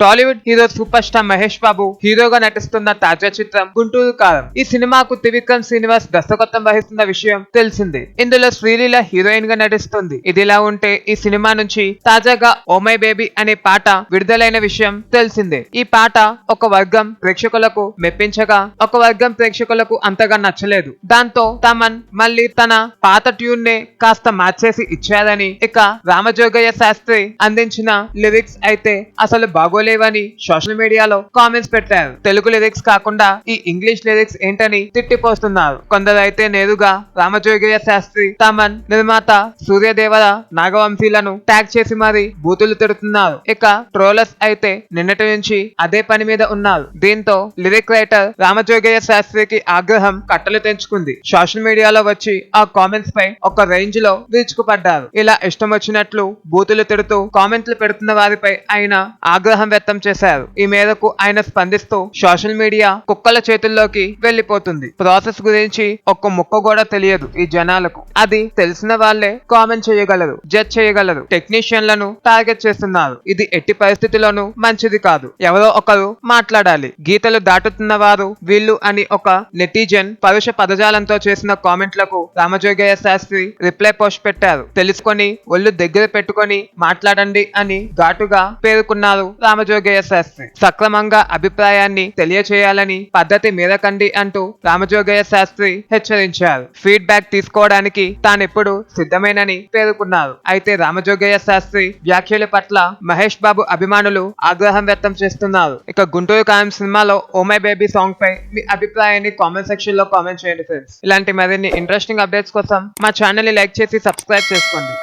Tollywood hero super star Mahesh Babu హీరోగా నటిస్తున్న తాజా చిత్రం గుంటూరు కారం ఈ సినిమాకు త్రివిక్రమ్ శ్రీనివాస్ దర్శకత్వం వహిస్తున్న విషయం తెలిసిందే. ఇందులో శ్రీలీల హీరోయిన్గా నటిస్తుంది. ఇదిలా ఉంటే ఈ సినిమా నుంచి తాజాగా ఓమై బేబీ అనే పాట విడుదలైన విషయం తెలిసిందే. ఈ పాట ఒక వర్గం ప్రేక్షకులకు మెప్పించగా ఒక వర్గం ప్రేక్షకులకు అంతగా నచ్చలేదు. దాంతో తమన్ మళ్ళీ తన పాత ట్యూన్ నే కాస్త మార్చేసి ఇచ్చారని ఇక రామజోగయ్య శాస్త్రి అందించిన లిరిక్స్ అయితే అసలు బాగోలేవని సోషల్ మీడియాలో కామెంట్స్ పెట్టారు. తెలుగు లిరిక్స్ కాకుండా ఈ ఇంగ్లీష్ లిరిక్స్ ఏంటని తిట్టిపోస్తున్నారు కొందరు అయితే నేరుగా రామజోగయ్య శాస్త్రి తమన్ నిర్మాత సూర్యదేవర నాగవంశీలను ట్యాగ్ చేసి మరి బూతులు తిడుతున్నారు. ఇక ట్రోలర్స్ అయితే నిన్నటి నుంచి అదే పని మీద ఉన్నారు. దీంతో లిరిక్ రైటర్ రామజోగయ్య శాస్త్రికి ఆగ్రహం కట్టలు తెంచుకుంది. సోషల్ మీడియాలో వచ్చి ఆ కామెంట్స్ పై ఒక రేంజ్లో విరుచుకుపడ్డారు. ఇలా ఇష్టం వచ్చినట్లు బూతులు తిడుతూ కామెంట్లు పెడుతున్న వారిపై ఆయన ఆగ్రహం వ్యక్తం చేశారు. ఈ మేరకు ఆయన స్పందిస్తూ సోషల్ మీడియా కుక్కల చేతుల్లోకి వెళ్ళిపోతుంది ప్రాసెస్ గురించి ఒక్క ముక్క కూడా తెలియదు ఈ జనాలకు. అది తెలిసిన వాళ్ళే కామెంట్ చేయగలరు జడ్జ్ చేయగలరు టెక్నీషియన్లను టార్గెట్ చేస్తున్నారు. ఇది ఎట్టి పరిస్థితిలోనూ మంచిది కాదు. ఎవరో ఒకరు మాట్లాడాలి. గీతలు దాటుతున్న వారు వీళ్ళు అని ఒక నెటిజన్ పరుష పదజాలంతో చేసిన కామెంట్లకు రామజోగయ్య శాస్త్రి రిప్లై పోస్ట్ పెట్టారు. తెలుసుకొని ఒళ్ళు దగ్గర పెట్టుకొని మాట్లాడండి అని ఘాటుగా పేర్కొన్నారు రామజోగయ్య శాస్త్రి. సక్రమంగా అభిప్రాయాన్ని తెలియచేయాలని పద్ధతి మీరకండి అంటూ రామజోగయ్య శాస్త్రి హెచ్చరించారు. ఫీడ్బ్యాక్ తీసుకోవడానికి తానెప్పుడు సిద్ధమేనని పేర్కొన్నారు. అయితే రామజోగయ్య శాస్త్రి వ్యాఖ్యల పట్ల మహేష్ బాబు అభిమానులు ఆగ్రహం వ్యక్తం చేస్తున్నారు. ఇక గుంటూరు కాయం సినిమాలో ఓమై బేబీ సాంగ్ పై మీ అభిప్రాయాన్ని కామెంట్ సెక్షన్లో కామెంట్ చేయండి ఫ్రెండ్స్. ఇలాంటి మరిన్ని ఇంట్రెస్టింగ్ అప్డేట్స్ కోసం మా ఛానల్ని లైక్ చేసి సబ్స్క్రైబ్ చేసుకోండి.